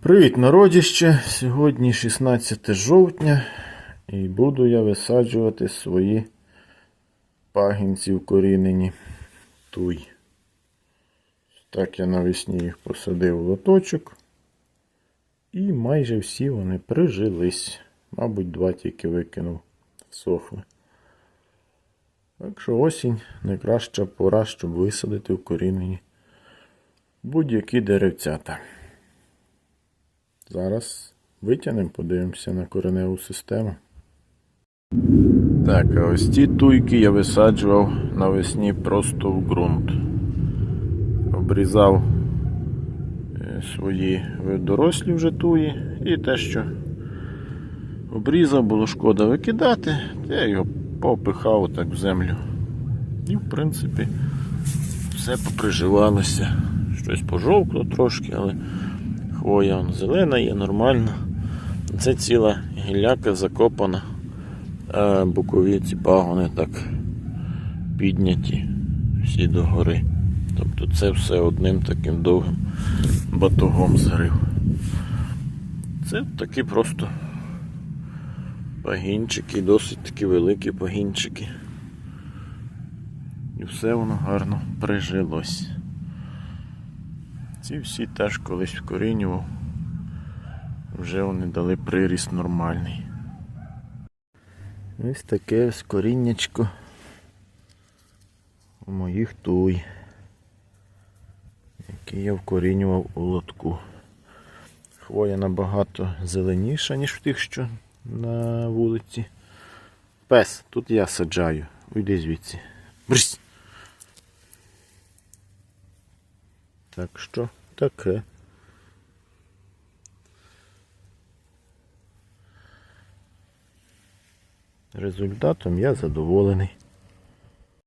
Привіт, народіще! Сьогодні 16 жовтня і буду я висаджувати свої пагінці вкорінені туй. Так я навесні їх посадив в лоточок. І майже всі вони прижились. Мабуть, два тільки викинув, сохли. Так що осінь найкраща пора, щоб висадити вкорінені будь-які деревцята. Зараз витягнемо, подивимося на кореневу систему. Так, а ось ці туйки я висаджував навесні просто в ґрунт. Обрізав е, свої дорослі вже туї і те, що обрізав, було шкода викидати, я його попихав так в землю. І в принципі все поприживалося. Щось пожовкло трошки, але вон зелена є, нормальна. Це ціла гілляка закопана, а бокові ці пагони так підняті всі догори. Тобто це все одним таким довгим батогом згрив. Це такі просто пагінчики, досить такі великі пагінчики. І все воно гарно прижилось. Ці всі теж колись вкорінював. Вже вони дали приріст нормальний. Ось таке ось коріннячко у моїх туй, які я вкорінював у лотку. Хвоя набагато зеленіша, ніж в тих, що на вулиці. Пес, тут я саджаю. Уйди звідси. Брсь. Так що таке. Результатом я задоволений.